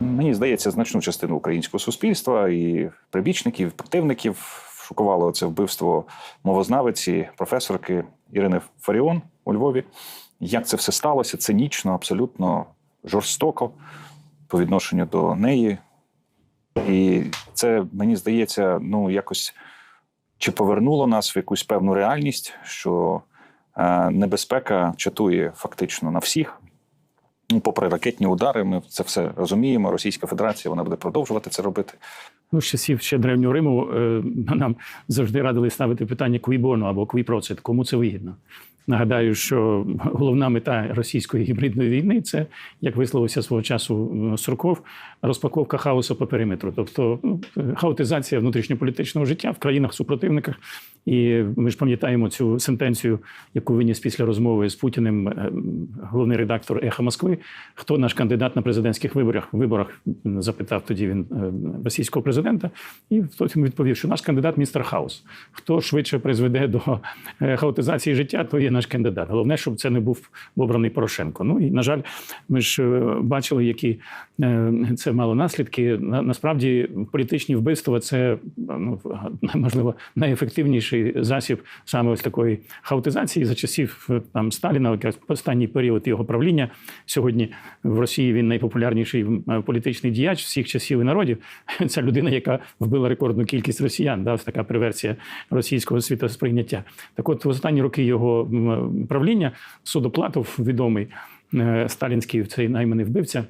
Мені здається, значну частину українського суспільства і прибічників, противників шокувало це вбивство мовознавиці, професорки Ірини Фаріон у Львові. Як це все сталося? Цинічно, абсолютно жорстоко по відношенню до неї. І це, мені здається, ну якось чи повернуло нас в якусь певну реальність, що е, небезпека чатує фактично на всіх. Ну, попри ракетні удари, ми це все розуміємо. Російська Федерація вона буде продовжувати це робити. Ну, з часів ще древнього Риму е, нам завжди радили ставити питання квібону або квіпроцит, кому це вигідно. Нагадаю, що головна мета російської гібридної війни це, як висловився свого часу е, Сурков, розпаковка хаосу по периметру, тобто ну, хаотизація внутрішньополітичного життя в країнах-супротивниках. І ми ж пам'ятаємо цю сентенцію, яку виніс після розмови з Путіним е, головний редактор Еха Москви. Хто наш кандидат на президентських виборах? Виборах запитав тоді він е, російського президента, і хтось відповів, що наш кандидат містер Хаус. Хто швидше призведе до хаотизації життя, то є наш кандидат. Головне, щоб це не був обраний Порошенко. Ну і на жаль, ми ж е, бачили, які е, це мало наслідки. На- Насправді політичні вбивства це ну можливо найефективніший засіб саме ось такої хаотизації за часів е, там Сталіна, якраз останній період його правління. Сьогодні в Росії він найпопулярніший політичний діяч всіх часів і народів. Це людина, яка вбила рекордну кількість росіян. Да, ось така перверсія російського світосприйняття. Так, от в останні роки його правління Судоплатов, відомий е, сталінський цей найманий вбивця.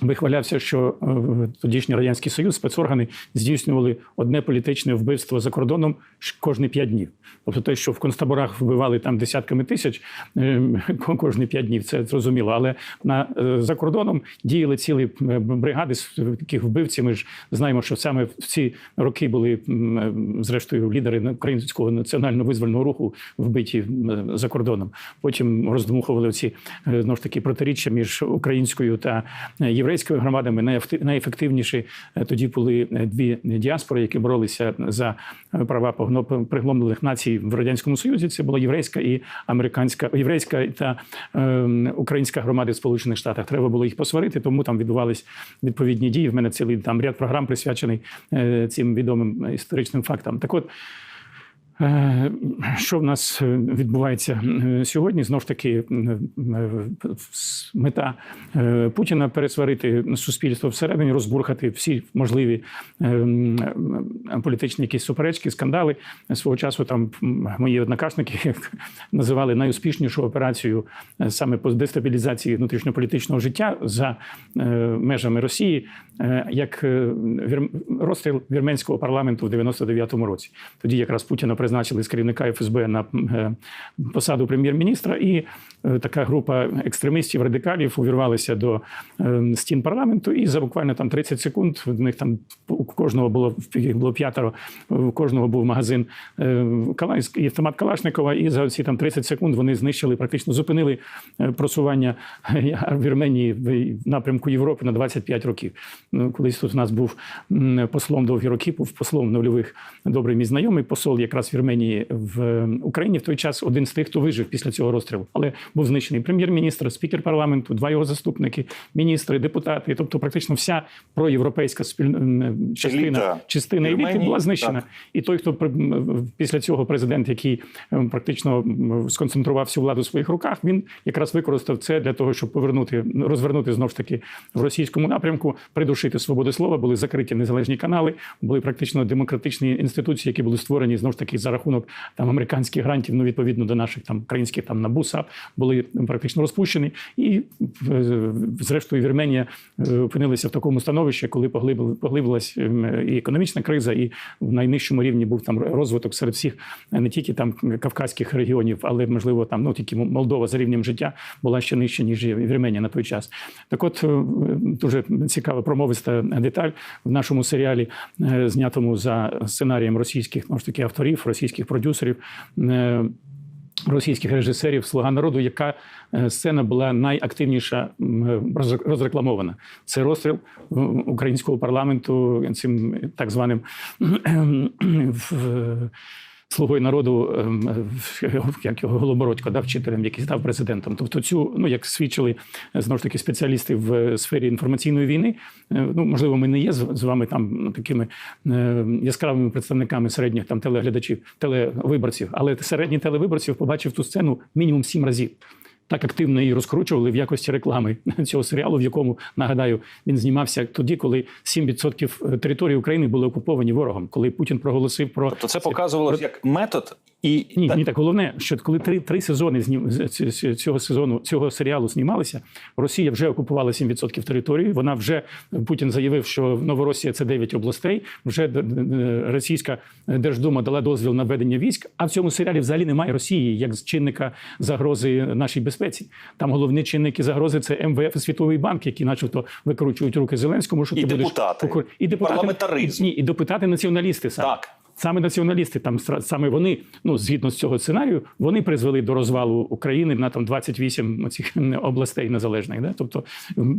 Вихвалявся, що е, тодішній радянський союз спецоргани здійснювали одне політичне вбивство за кордоном кожні п'ять днів. Тобто, те, що в концтаборах вбивали там десятками тисяч е, кожні п'ять днів, це зрозуміло. Але на е, за кордоном діяли цілі е, бригади з таких вбивців. Ми ж знаємо, що саме в ці роки були зрештою лідери українського національного визвольного руху вбиті за кордоном. Потім роздмухували ці знову ж таки протиріччя між українською та е, єврейською громадами. Найефективніші е, тоді були е, дві діаспори, які боролися за е, права пригломлених націй в радянському союзі. Це була єврейська і американська, єврейська та е, українська громади в Сполучених Штатах. Треба було їх посварити, тому там відбувались відповідні дії. В мене цілий там ряд програм присвячений е, цим відомим історичним фактам. Так от. Е, Що в нас е, відбувається е, сьогодні? Знову ж таки, мета Путіна пересварити суспільство всередині, розбурхати всі можливі політичні якісь суперечки, скандали. Свого часу там мої однокашники називали найуспішнішу операцію саме по дестабілізації внутрішньополітичного життя за межами Росії, як розстріл вірменського парламенту в 99-му році. Тоді якраз Путіна призначили з керівника ФСБ на е, посаду прем'єр-міністра, і е, така група екстремістів, радикалів увірвалися до е, стін парламенту, і за буквально там 30 секунд в них там у кожного було їх було п'ятеро, у кожного був магазин е, і автомат Калашникова. І за ці там 30 секунд вони знищили, практично зупинили просування Вірменії в напрямку Європи на 25 років. Ну, колись тут у нас був послом довгі роки, був послом нульових добрий мій знайомий посол якраз Вірменії в Україні в той час один з тих, хто вижив після цього розстрілу, але був знищений прем'єр-міністр, спікер парламенту, два його заступники, міністри, депутати. Тобто, практично вся проєвропейська спільна частина, Еліта частина еліти Вірменії, була знищена. так. І той, хто після цього президент, який практично сконцентрував всю владу в своїх руках, він якраз використав це для того, щоб повернути, розвернути знов ж таки в російському напрямку, придушити свободу слова. Були закриті незалежні канали, були практично демократичні інституції, які були створені знов ж таки за рахунок там американських грантів, ну відповідно до наших там українських там НАБУ, САП, були практично розпущені. І е, зрештою Вірменія е, опинилася в такому становищі, коли поглибилась ем, і економічна криза, і в найнижчому рівні був там розвиток серед всіх е, не тільки там кавказьких регіонів, але можливо там ну тільки Молдова за рівнем життя була ще нижче ніж Вірменія на той час. Так, от дуже цікава промовиста деталь в нашому серіалі, знятому за сценарієм російських ну, ж таки авторів, російських продюсерів. е, Російських режисерів Слуга народу, яка е, сцена була найактивніша розрекламована. Це розстріл українського парламенту цим так званим слугою народу, ем, е, як його Голобородько, да, вчителем, який став президентом. Тобто, цю, ну як свідчили е, знову ж таки спеціалісти в е, сфері інформаційної війни. Ну можливо, ми не є з вами там ну, такими яскравими представниками середніх там телеглядачів, телевиборців, але середній телевиборців побачив ту сцену мінімум сім разів. Так активно її розкручували в якості реклами цього серіалу, в якому нагадаю він знімався тоді, коли 7% території України були окуповані ворогом, коли Путін проголосив про Тобто це показувало як метод і ні, та- ні, так головне, що коли три, три сезони знім з- з- з- цього сезону цього серіалу знімалися, Росія вже окупувала 7% території. Вона вже Путін заявив, що Новоросія це 9 областей. Вже російська Держдума дала дозвіл на ведення військ. А в цьому серіалі взагалі немає Росії як чинника загрози нашій безпеці. Там головні чинники загрози це МВФ і Світовий банк, які, начебто, викручують руки Зеленському. Що І ти депутати. покор- і депутати Парламентаризм. Ні, і депутати націоналісти саме. Так. Саме націоналісти, там саме вони, ну згідно з цього сценарію, вони призвели до розвалу України на там 28 цих областей незалежних. Да? Тобто,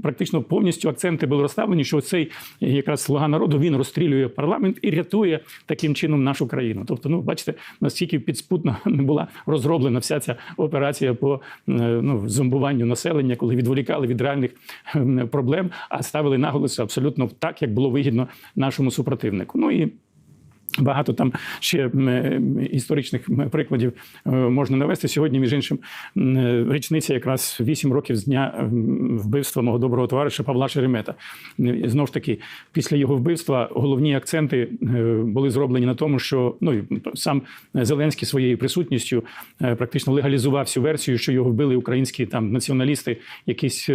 практично повністю акценти були розставлені, що цей якраз слуга народу він розстрілює парламент і рятує таким чином нашу країну. Тобто, ну бачите, наскільки підспутно була розроблена вся ця операція по е, ну, зомбуванню населення, коли відволікали від реальних ем, проблем, а ставили наголоси абсолютно так, як було вигідно нашому супротивнику. Ну і Багато там ще історичних прикладів е, можна навести. Сьогодні, між іншим, е, річниця якраз 8 років з дня вбивства мого доброго товариша Павла Шеремета. Е, Знову ж таки, після його вбивства головні акценти були зроблені на тому, що ну сам Зеленський своєю присутністю практично легалізував всю версію, що його вбили українські там націоналісти, якісь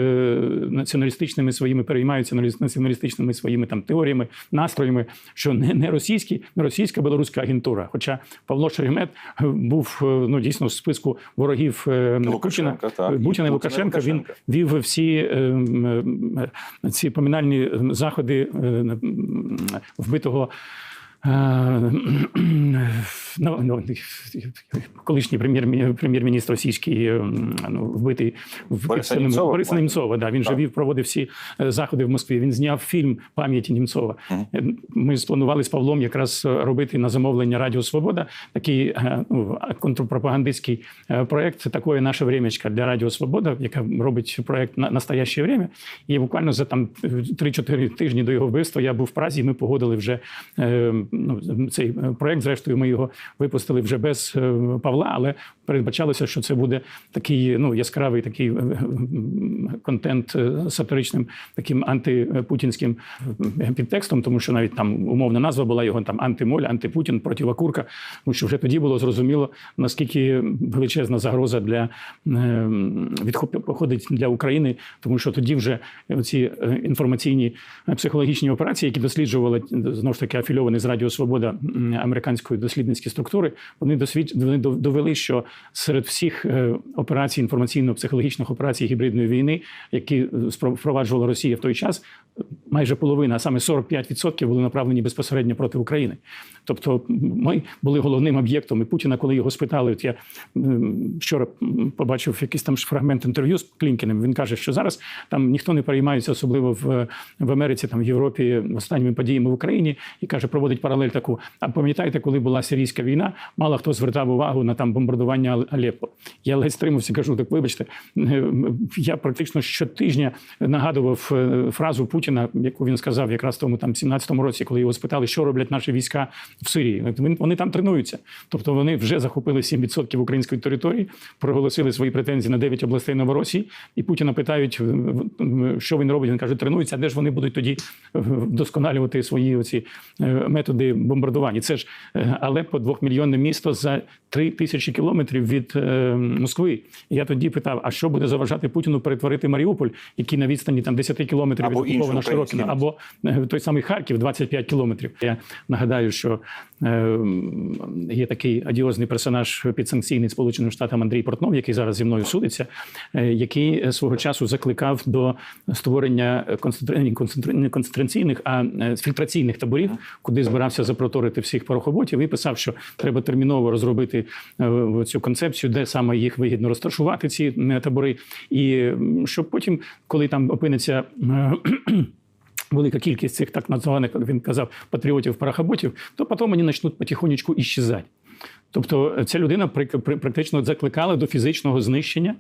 націоналістичними своїми переймаються націоналістичними своїми там теоріями, настроями, що не, російські, російська білоруська агентура. Хоча Павло Шеремет був е, ну дійсно в списку ворогів е, Путіна, Лукашенка, Путіна Путіна і Лукашенка. Він вів всі е, ці поминальні заходи вбитого. Е, Ну, ну, колишній прем'єр, прем'єр-міністр російський е, ну, вбитий в Бориса Німцова, Бориса. Німцова. Да, він же вів, проводив всі е, заходи в Москві. Він зняв фільм пам'яті Німцова. Е, Ми спланували з Павлом якраз робити на замовлення Радіо Свобода такий ну, контрпропагандистський проект. Це таке наше времечко для Радіо Свобода, яка робить проект на настояще время. І буквально за там 3-4 тижні до його вбивства я був в Празі. і Ми погодили вже ну, цей е, проект. Зрештою, ми його випустили вже без е, Павла, але передбачалося, що це буде такий ну яскравий такий е, контент сатиричним, таким антипутінським підтекстом, тому що навіть там умовна назва була його там антимоль, антипутін, противокурка. Тому що вже тоді було зрозуміло наскільки величезна загроза для походить для України, тому що тоді вже ці інформаційні психологічні операції, які досліджували знову ж таки афільовані з Радіо Свобода американської дослідницькі структури, вони досвід вони довели, що серед всіх е, операцій інформаційно-психологічних операцій гібридної війни, які е, впроваджувала Росія в той час, майже половина, а саме 45% були направлені безпосередньо проти України. Тобто, ми були головним об'єктом. І Путіна, коли його спитали, от я вчора побачив якийсь там фрагмент інтерв'ю з Клінкіним. Він каже, що зараз там ніхто не переймається, особливо в, в Америці, там в Європі, останніми подіями в Україні, і каже, проводить паралель таку. А пам'ятаєте, коли була сирійська війна, мало хто звертав увагу на там бомбардування Алеппо. Я ледь стримався, кажу, так вибачте, е, я практично щотижня нагадував е, фразу Путіна, яку він сказав якраз в тому там 17-му році, коли його спитали, що роблять наші війська в Сирії. Вони там тренуються. Тобто вони вже захопили 7% української території, проголосили свої претензії на 9 областей Новоросії, і Путіна питають, що він робить. Він каже, тренуються, а де ж вони будуть тоді е, вдосконалювати свої оці методи бомбардування. Це ж е, Алеппо, двохмільйонне місто за три тисячі кілометрів від е, Москви. І я тоді питав: а що буде заважати Путіну перетворити Маріуполь, який на відстані там 10 кілометрів від окупованого Широкіна, або е, той самий Харків, 25 кілометрів. Я нагадаю, що є такий адіозний персонаж підсанкційний Сполученим Штатам Андрій Портнов, який зараз зі мною судиться, е, який е, свого часу закликав до створення не концентраційних, а е, фільтраційних таборів, куди збирався запроторити всіх порохоботів, і писав, що треба терміново розробити е, цю концепцію, де саме їх вигідно розташувати, ці е, табори, і щоб потім, коли там опиниться. Велика кількість цих так названих, як він казав, патріотів-парахаботів, то потім вони почнуть потихонечку іщезати. Тобто ця людина практично закликала до фізичного знищення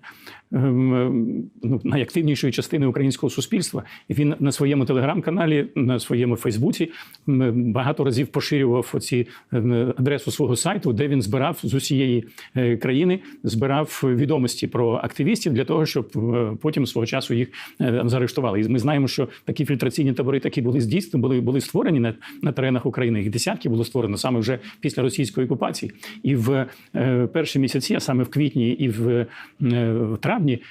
ем, ем, ну, найактивнішої частини українського суспільства. Він на своєму телеграм-каналі, на своєму Фейсбуці багато разів поширював оці ем, адресу свого сайту, де він збирав з усієї е, країни, збирав відомості про активістів для того, щоб е, потім свого часу їх е, заарештували. І ми знаємо, що такі фільтраційні табори такі були здійснені, були, були створені на, на теренах України. Їх десятки було створено саме вже після російської окупації. І в е, перші місяці, а саме в квітні і в, е, травні.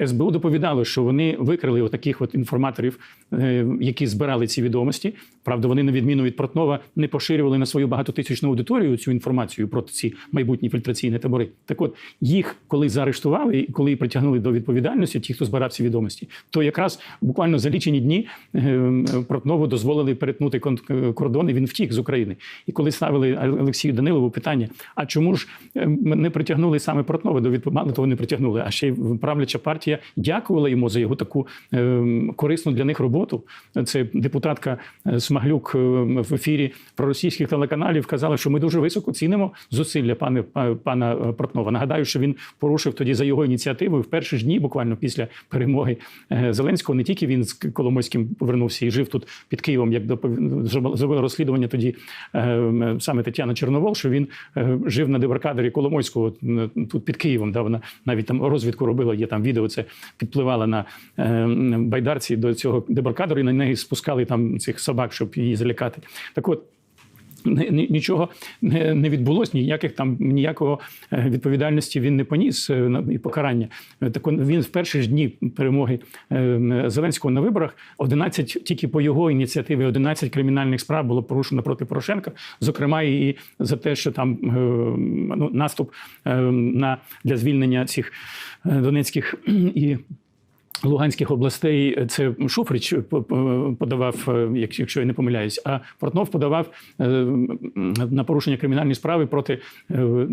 Е, СБУ доповідало, що вони викрили отаких от інформаторів, е, які збирали ці відомості. Правда, вони, на відміну від Портнова, не поширювали на свою багатотисячну аудиторію цю інформацію про ці майбутні фільтраційні табори. Так от їх, коли заарештували і коли притягнули до відповідальності, ті, хто збирав ці відомості, то якраз буквально за лічені дні е, Портнову дозволили перетнути кон- кордон, і він втік з України. І коли ставили Олексію Данилову питання: а чому ж е, не притягнули саме Портнова до відповіді? Мало того, не притягнули, а ще й правляча партія дякувала йому за його таку е, корисну для них роботу. Це депутатка е, Смаглюк е, в ефірі проросійських телеканалів казала, що ми дуже високо цінимо зусилля пане пана е, Портнова. Нагадаю, що він порушив тоді за його ініціативою в перші ж дні, буквально після перемоги Зеленського. Не тільки він з Коломойським повернувся і жив тут під Києвом, як зробила розслідування тоді саме Тетяна Чорновол, що він жив на дебаркадері Коломойського тут під Києвом. Да, вона навіть там розвідку робила. Є там відео. Це підпливала на е, байдарці до цього дебаркадору і на неї спускали там цих собак, щоб її залякати. Так от. Ні- ні- Нічого не відбулося, ніяких там ніякого е, відповідальності він не поніс е, і покарання. Е, Так він в перші ж дні перемоги Зеленського на виборах 11, тільки по його ініціативі 11 кримінальних справ було порушено проти Порошенка, зокрема і за те, що там ну, наступ на для звільнення цих донецьких і. Луганських областей е, це Шуфрич по- подавав, е, якщо я не помиляюсь, а Портнов подавав е, на порушення кримінальної справи проти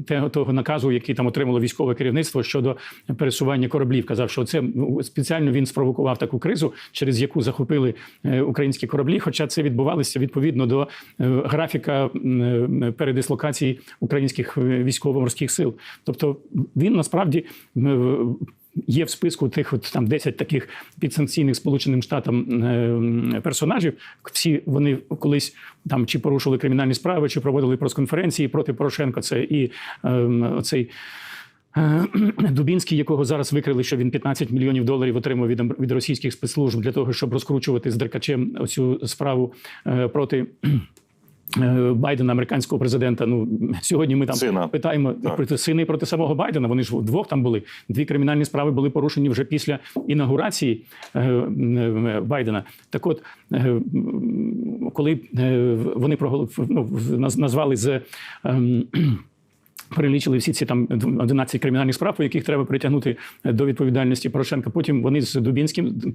е, того, наказу, який там отримало військове керівництво щодо пересування кораблів. Казав, що це ну, спеціально він спровокував таку кризу, через яку захопили е, українські кораблі. Хоча це відбувалося відповідно до е, графіка е, передислокації українських е, військово-морських сил. Тобто він насправді Є в списку тих от там 10 таких підсанкційних Сполученим Штатам е, персонажів. Всі вони колись там чи порушили кримінальні справи, чи проводили прес-конференції проти Порошенка. Це і е, цей. Дубінський, якого зараз викрили, що він 15 мільйонів доларів отримав від, від російських спецслужб для того, щоб розкручувати з Деркачем оцю справу е, проти. Е, Байдена, американського президента. Ну сьогодні ми там Сина. питаємо Так. проти сини проти самого Байдена. Вони ж вдвох там були. Дві кримінальні справи були порушені вже після інаугурації е, е, Байдена. Так, от коли вони проголо- ну, назвали з. Перелічили всі ці там 11 кримінальних справ, у яких треба притягнути до відповідальності Порошенка. Потім вони з Дубінським,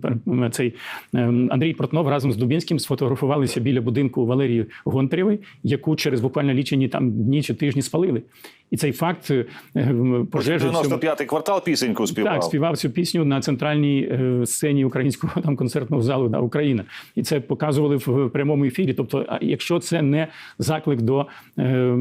цей ем, Андрій Портнов разом з Дубінським сфотографувалися біля будинку Валерії Гонтарєвої, яку через буквально лічені там дні чи тижні спалили. І цей факт е, ем, пожежі в 95-й квартал пісеньку співав. так, співав цю пісню на центральній е, сцені українського там концертного залу да, Україна, і це показували в прямому ефірі. Тобто, якщо це не заклик до е,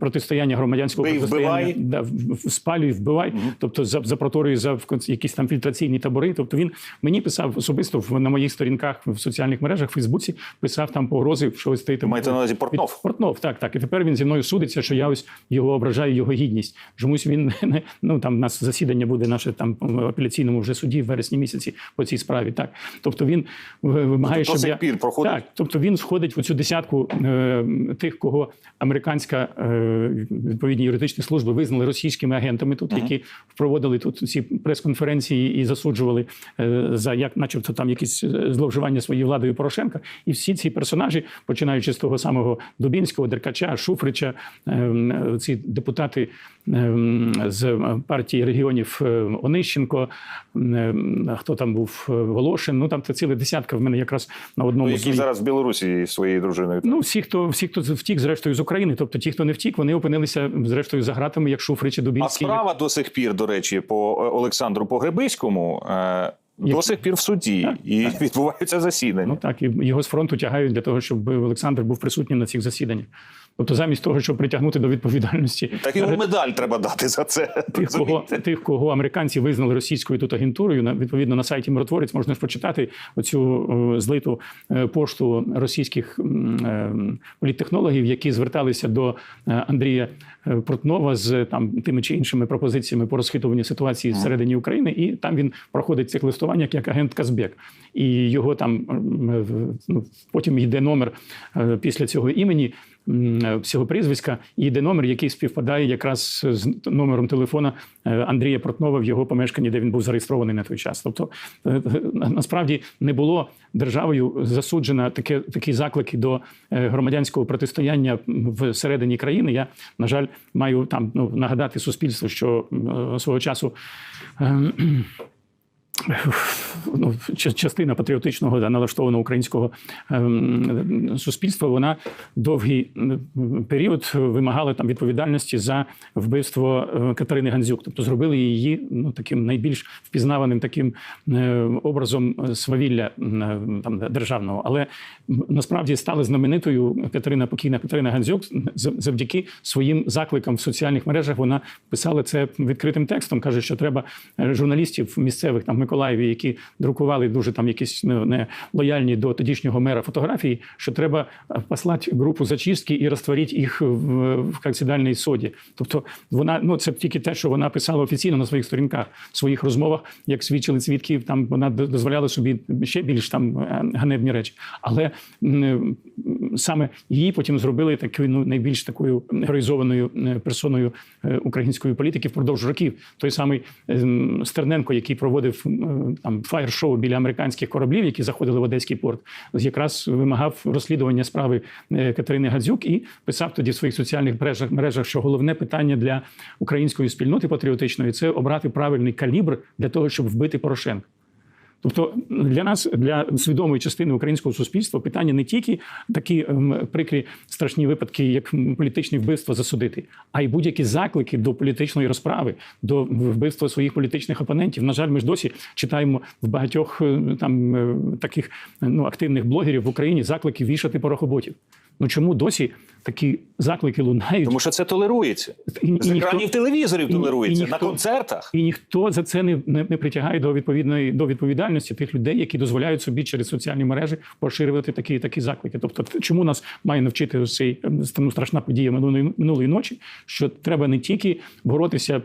протистояння громадянського Бий, протистояння, вбивай. да, спалюй, вбивай, тобто за, за проторою за якісь там фільтраційні табори. Тобто він мені писав особисто в- на моїх сторінках в соціальних мережах, в Фейсбуці, писав там погрози, що ось стоїть. Маєте на увазі Портнов? Портнов, так, так. І тепер він зі мною судиться, що я ось його ображаю, його гідність. Чомусь він не ну там у нас засідання буде наше там в апеляційному вже суді в вересні місяці по цій справі. Так, тобто він вимагає, До щоб я пір проходить? так. Тобто він входить в цю десятку е, тих, кого американська е, відповідні юридичні служби визнали російськими агентами, тут які проводили тут ці прес-конференції і засуджували е, за як, начебто, там якісь е, зловживання своєю владою Порошенка. І всі ці персонажі, починаючи з того самого Дубінського, Деркача, Шуфрича, е, ці депутати е, м, з партії регіонів е, Онищенко, е, хто там був е, Волошин. Ну там це ціла десятка в мене якраз на одному з Який своїх- зараз в Білорусі своєю дружиною. Ну, всі, хто всі, хто втік, зрештою з України, тобто ті, хто не втік, вони опинилися зрештою за гратами, як Шуфрич і А справа до сих пір, до речі, по е, Олександру Погребиському е, Як- до сих пір в суді Так, і відбуваються засідання. Ну так і його з фронту тягають для того, щоб Олександр був присутнім на цих засіданнях. Тобто, замість того, щоб притягнути до відповідальності Так йому медаль треба дати за це. тих, кого, тих, кого американці визнали російською тут агентурою, відповідно на сайті Миротворець можна ж прочитати оцю е, злиту е, пошту російських е, політтехнологів, які зверталися до Андрія Портнова з там тими чи іншими пропозиціями по розхитуванню ситуації всередині України, і там він проходить цих листувань як агент Казбек. І його там ну, потім йде номер після цього імені. Е, прізвиська і йде номер, який співпадає якраз з номером телефона е, Андрія Портнова в його помешканні, де він був зареєстрований на той час. Тобто е, насправді не було державою засуджено таке такі заклики до громадянського протистояння всередині країни. Я на жаль маю там ну нагадати суспільству, що свого часу. Е, ну, частина патріотичного да, налаштованого українського ем, суспільства, вона довгий період вимагала там відповідальності за вбивство е, Катерини Гандзюк. Тобто зробили її ну таким найбільш впізнаваним таким е, образом е, свавілля там державного. Але насправді стала знаменитою Катерина покійна Катерина Гандзюк за- завдяки своїм закликам в соціальних мережах. Вона писала це відкритим текстом. каже, що треба е, журналістів місцевих там Миколаєві, які друкували дуже там якісь ну, не лояльні до тодішнього мера фотографії, що треба е, послати групу зачистки і розтворити їх в, в кальцидальній соді. Тобто вона ну це тільки те, що вона писала офіційно на своїх сторінках, в своїх розмовах, як свідчили свідки, там вона дозволяла собі ще більш там е, ганебні речі. Але саме її потім зробили такою ну найбільш такою героїзованою е, персоною української політики впродовж років. Той самий ем, Стерненко, який проводив там фаєр-шоу біля американських кораблів, які заходили в Одеський порт, якраз вимагав розслідування справи е, Катерини Гадзюк і писав тоді в своїх соціальних мережах, мережах, що головне питання для української спільноти патріотичної це обрати правильний калібр для того, щоб вбити Порошенка. Тобто для нас, для свідомої частини українського суспільства, питання не тільки такі ем, прикрі страшні випадки, як політичні вбивства засудити, а й будь-які заклики до політичної розправи, до вбивства своїх політичних опонентів. На жаль, ми ж досі читаємо в багатьох е, там е, таких е, ну активних блогерів в Україні заклики вішати порохоботів. Ну чому досі такі заклики лунають? Тому що це толерується. І- і З ніхто- екранів телевізорів і ні- і толерується на концертах. І ніхто за це не, не, не притягає до відповідної до відповідальності тих людей, які дозволяють собі через соціальні мережі поширювати такі такі заклики. Тобто, чому нас має навчити цей ем, ну, страшна подія минулої минулої ночі? Що треба не тільки боротися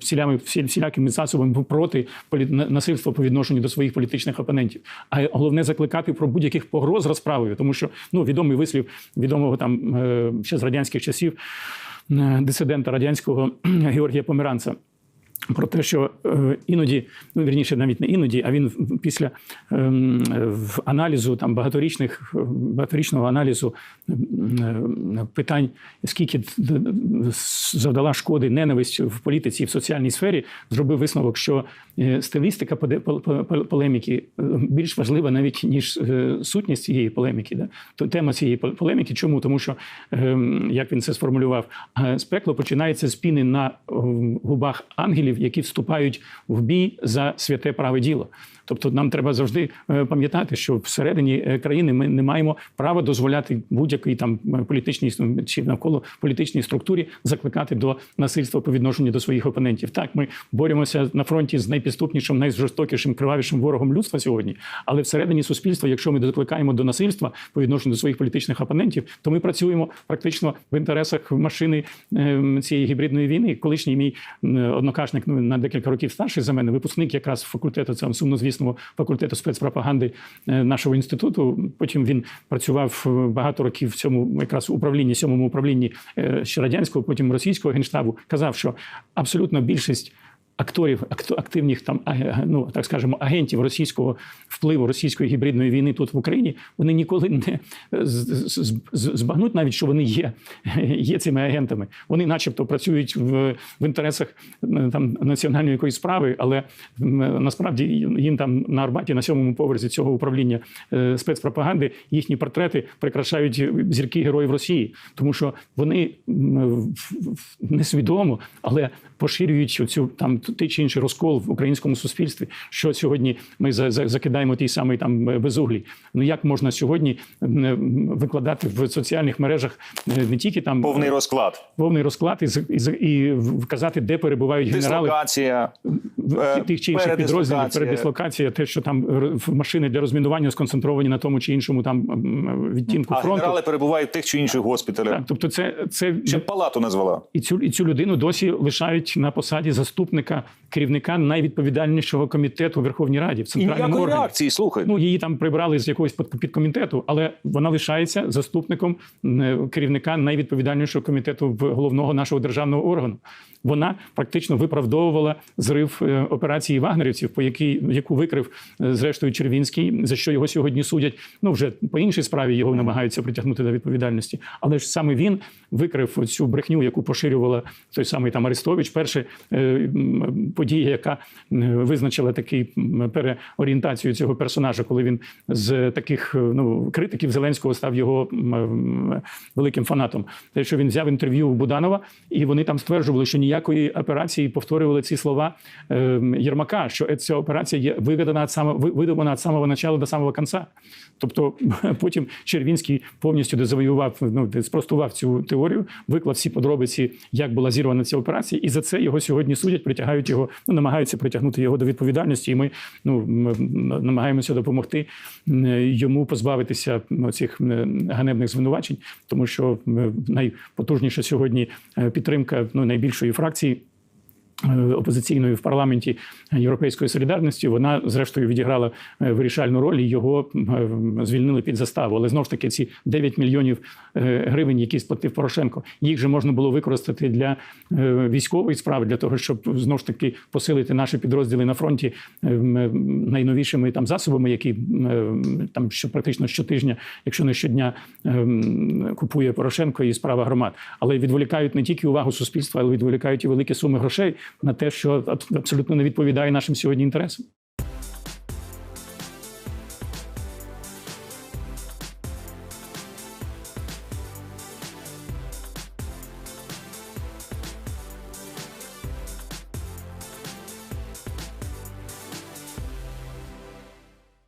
всілями всі, всілякими засобами проти полі- насильства по відношенню до своїх політичних опонентів, а головне закликати про будь-яких погроз розправою, тому що ну відомий вислів відомого там е, ще з радянських часів е, дисидента радянського Георгія Померанца. Про те, що е, іноді, ну вірніше, навіть не іноді, а він після ем, аналізу там багаторічних багаторічного аналізу ем, е, питань, скільки завдала шкоди ненависть в політиці і в соціальній сфері, зробив висновок, що е, стилістика полеміки е, більш важлива навіть ніж сутність цієї полеміки. Да? То тема цієї полеміки. Чому? Тому що ем, як він це сформулював, спекло починається з піни на ем, губах ангелів, які вступають в бій за святе праве діло. Тобто нам треба завжди е, пам'ятати, що всередині е, країни ми не маємо права дозволяти будь-якій там е, політичній чи навколо політичній структурі закликати до насильства по відношенню до своїх опонентів. Так, ми боремося на фронті з найпідступнішим, найжорстокішим, кривавішим ворогом людства сьогодні. Але всередині суспільства, якщо ми закликаємо до насильства по відношенню до своїх політичних опонентів, то ми працюємо практично в інтересах машини е, цієї гібридної війни. Колишній мій однокашник ну, на декілька років старший за мене, випускник якраз факультету цього сумнозвісного факультету спецпропаганди е, нашого інституту. Потім він працював е, багато років в цьому якраз управлінні, сьомому управлінні е, ще радянського, потім російського генштабу. Казав, що абсолютно більшість. Акторів акт- активних там ну так скажемо агентів російського впливу російської гібридної війни тут в Україні вони ніколи не з- збагнуть навіть, що вони є, є цими агентами. Вони, начебто, працюють в, в інтересах е, там національної якоїсь справи, але насправді їм там на Арбаті на сьомому поверсі цього управління е, спецпропаганди їхні портрети прикрашають зірки героїв Росії, тому що вони несвідомо, але поширюють цю там той чи інший розкол в українському суспільстві, що сьогодні ми за- за- закидаємо ті самий там е, безуглій. Ну як можна сьогодні е, викладати в соціальних мережах е, не тільки там Повний розклад. повний розклад і, і, і вказати, де перебувають генерали Дислокація. тих чи інших підрозділів, передислокація. те, що там машини для розмінування сконцентровані на тому чи іншому там відтінку А фронту. генерали перебувають в тих чи інших госпіталях. Так, тобто, це, це Ще палату назвала. і цю і цю людину досі лишають на посаді заступника керівника найвідповідальнішого комітету у Верховній Раді в центральному І органі. реакції, слухай. Ну її там прибрали з якогось під- підкомітету, але вона лишається заступником е, керівника найвідповідальнішого комітету в головного нашого державного органу. Вона практично виправдовувала зрив е, операції вагнерівців, по якій яку викрив е, зрештою Червінський, за що його сьогодні судять. Ну вже по іншій справі його намагаються притягнути до відповідальності. Але ж саме він викрив цю брехню, яку поширювала той самий там Арестович. Перша е, подія, яка визначила такий переорієнтацію цього персонажа, коли він з таких ну критиків Зеленського став його великим фанатом. Те, що він взяв інтерв'ю у Буданова, і вони там стверджували, що ніякої операції повторювали ці слова е, Єрмака, що ця операція є вигадана ви- видумана від самого начала до самого кінця. Тобто потім Червінський повністю дезавоював, ну спростував цю теорію, виклав всі подробиці, як була зірвана ця операція, і за це його сьогодні судять, притягають його, ну намагаються притягнути його до відповідальності. І ми ну м, намагаємося допомогти йому позбавитися цих ганебних звинувачень, тому що найпотужніша сьогодні е, підтримка ну найбільшої фракції. Е, Опозиційної в парламенті Європейської солідарності вона зрештою відіграла е, вирішальну роль. і Його е, звільнили під заставу. Але знову ж таки, ці 9 мільйонів е, гривень, які сплатив Порошенко, їх же можна було використати для е, військової справи, для того, щоб знову ж таки посилити наші підрозділи на фронті е, найновішими там засобами, які е, там що практично щотижня, якщо не щодня, е, купує Порошенко і справа громад. Але відволікають не тільки увагу суспільства, але відволікають і великі суми грошей на те, що аб- абсолютно не відповідає нашим сьогодні інтересам.